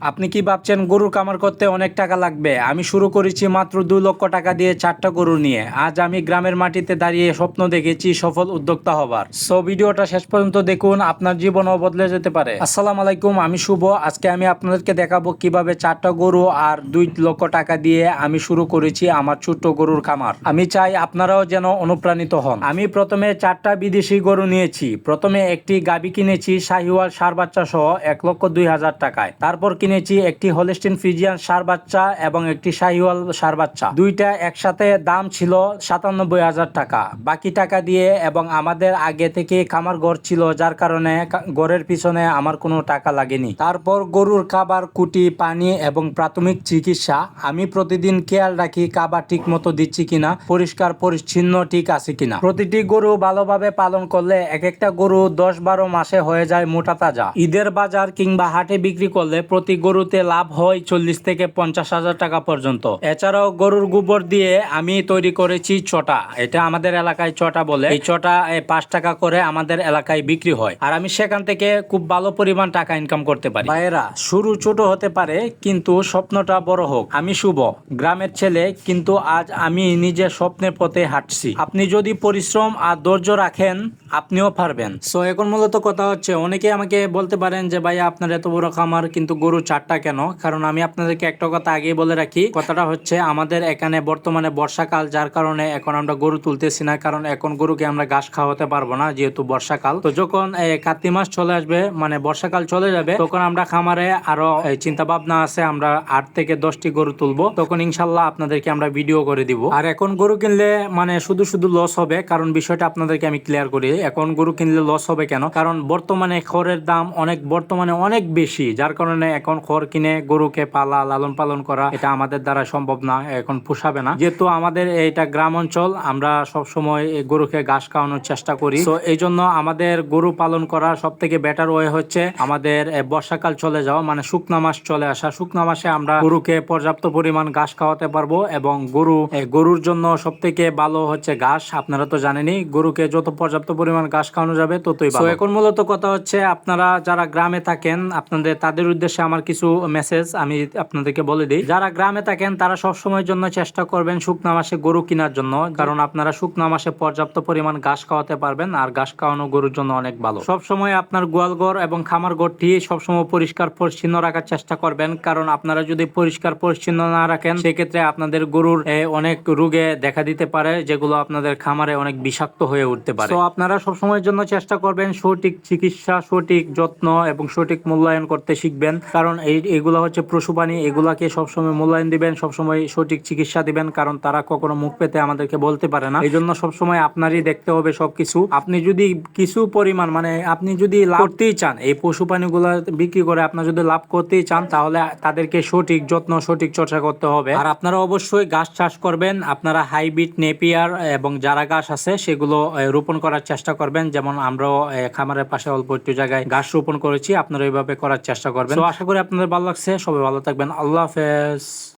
আপনি কি ভাবছেন গরুর কামার করতে অনেক টাকা লাগবে? আমি শুরু করেছি মাত্র দুই লক্ষ টাকা দিয়ে চারটা গরু নিয়ে। আজ আমি গ্রামের মাটিতে দাঁড়িয়ে স্বপ্ন দেখেছি সফল উদ্যোক্তা হবার। সো, ভিডিওটা শেষ পর্যন্ত দেখুন, আপনার জীবনও বদলে যেতে পারে। আসসালামু আলাইকুম, আমি শুভ। আজকে আমি আপনাদেরকে দেখাবো কীভাবে চারটা গরু আর দুই লক্ষ টাকা দিয়ে আমি শুরু করেছি আমার ছোট্ট গরুর খামার। আমি চাই আপনারাও যেন অনুপ্রাণিত হন। আমি প্রথমে চারটা বিদেশি গরু নিয়েছি। প্রথমে একটি গাবি কিনেছি শাহিওয়াল সার বাচ্চা সহ এক লক্ষ দুই হাজার টাকায়। তারপর কিনেছি একটি হলিস্টিন ফ্রিজিয়ান সার বাচ্চা এবং একটি শাহিওয়াল সার বাচ্চা। দুইটা একসাথে দাম ছিল সাতানব্বই হাজার টাকা। বাকি টাকা দিয়ে এবং আমাদের আগে থেকে খামার ঘর ছিল, যার কারণে ঘরের পিছনে আমার কোনো টাকা লাগেনি। তারপর গরুর খাবার, কুটি, পানি এবং প্রাথমিক চিকিৎসা। আমি প্রতিদিন খেয়াল রাখি খাবার ঠিক মতো দিচ্ছি কিনা, পরিষ্কার, পরিচ্ছন্ন, ঠিক আছে কিনা। প্রতিটি গরু ভালোভাবে পালন করলে এক একটা গরু দশ বারো মাসে হয়ে যায় মোটা তাজা। ঈদের বাজার কিংবা হাটে বিক্রি করলে প্রতি গরুতে লাভ হয় চল্লিশ থেকে পঞ্চাশ হাজার টাকা পর্যন্ত। এছাড়াও গরুর গোবর দিয়ে আমি তৈরি করেছি চটা। এটা আমাদের এলাকায় চটা বলে। এই চটা পাঁচ টাকা করে আমাদের এলাকায় বিক্রি হয়। আর আমি সেখান থেকে খুব ভালো পরিমাণ টাকা ইনকাম করতে পারি। ভাইয়েরা, শুরু ছোট হতে পারে, কিন্তু স্বপ্নটা বড় হোক। আমি শুভ। গ্রামের ছেলে, কিন্তু আজ আমি নিজের স্বপ্নের পথে হাঁটছি। আপনি যদি পরিশ্রম আর ধৈর্য রাখেন, আপনিও পারবেন। সো এখন মূলত কথা হচ্ছে অনেকে আমাকে বলতে পারেন যে, ভাইয়া, আপনার এত বড় খামার, কিন্তু গরু চারটা কেন? কারণ আমি আপনাদেরকে একটা কথা আগেই বলে রাখি। কথাটা হচ্ছে, আমাদের এখানে বর্তমানে বর্ষাকাল, যার কারণে এখন আমরা গরু তুলতেছি না, কারণ এখন গরুকে আমরা ঘাস খাওয়াতে পারব না, যেহেতু বর্ষাকাল। তো যখন কার্তিক মাস চলে আসবে মানে বর্ষাকাল চলে যাবে, তখন আমরা খামারে আরও চিন্তা ভাবনা আছে, আমরা আট থেকে দশটি গরু তুলবো। তখন ইনশাল্লাহ আপনাদেরকে আমরা ভিডিও করে দিব। আর এখন গরু কিনলে মানে শুধু শুধু লস হবে, কারণ বিষয়টা আপনাদেরকে আমি ক্লিয়ার করি এখন গরু কিনলে লস হবে কেন? কারণ বর্তমানে খড়ের দাম অনেক, বর্তমানে অনেক বেশি, যার কারণে এখন খড় কিনে গরুকে পালা লালন পালন করা এটা আমাদের দ্বারা সম্ভব না এখন পোষাবে না। যেহেতু আমাদের এটা গ্রাম অঞ্চল আমরা সব সময় গরুকে ঘাস খাওয়ানোর চেষ্টা করি। তো এই জন্য আমাদের গরু পালন করা সব থেকে বেটার ওয়ে হচ্ছে আমাদের বর্ষাকাল চলে যাওয়া মানে শুকনা মাস চলে আসা। শুকনা মাসে আমরা গরুকে পর্যাপ্ত পরিমাণ ঘাস খাওয়াতে পারব এবং গরু গরুর জন্য সব থেকে ভালো হচ্ছে ঘাস। আপনারা তো জানেনই গরুকে যত পর্যাপ্ত পরিমাণ ঘাস খাওয়ানো যাবে ততই ভালো। এখন মূলত কথা হচ্ছে আপনারা যারা গ্রামে থাকেন আপনাদের তাদের উদ্দেশ্যে আমার কিছু মেসেজ আমি আপনাদেরকে বলে দিই। যারা গ্রামে থাকেন, তারা সব সময়ের জন্য চেষ্টা করবেন শুকনা মাসে গরু কেনার জন্য। কারণ আপনারা শুকনা মাসে পর্যাপ্ত পরিমাণ ঘাস খাওয়াতে পারবেন আর ঘাস খাওয়ানো গরুর জন্য অনেক ভালো। সব সময় আপনার গোয়ালঘর এবং খামার ঘরটি সবসময় পরিষ্কার পরিচ্ছন্ন রাখার চেষ্টা করবেন। কারণ আপনারা যদি পরিষ্কার পরিচ্ছন্ন না রাখেন, সেক্ষেত্রে আপনাদের গরুর অনেক রোগে দেখা দিতে পারে, যেগুলো আপনাদের খামারে অনেক বিষাক্ত হয়ে উঠতে পারে। তো আপনারা সবসময়ের জন্য চেষ্টা করবেন সঠিক চিকিৎসা, সঠিক যত্ন এবং সঠিক মূল্যায়ন করতে শিখবেন। কারণ এই এগুলো হচ্ছে পশু প্রাণী এগুলাকে সবসময় মূল্যায়ন দিবেন, সবসময় সঠিক চিকিৎসা দিবেন, কারণ তারা কখনো মুখ পেতে আমাদেরকে বলতে পারে না। এই জন্য সবসময় আপনারই দেখতে হবে সবকিছু। আপনি যদি কিছু পরিমাণ মানে আপনি যদি লাভ করতেই চান, এই পশু প্রাণীগুলো বিক্রি করে আপনার যদি লাভ করতেই চান, তাহলে তাদেরকে সঠিক যত্ন, সঠিক চর্চা করতে হবে। আর আপনারা অবশ্যই গাছ চাষ করবেন, আপনারা হাইব্রিড নেপিয়ার এবং যারা গাছ আছে, সেগুলো রোপণ করার চেষ্টা করবেন। যেমন আমরাও খামারের পাশে অল্প একটু জায়গায় গাছ রোপণ করেছি, আপনারা এইভাবে করার চেষ্টা করবেন। তো আশা করি আপনাদের ভালো লাগছে সবাই ভালো থাকবেন। আল্লাহ হাফেজ।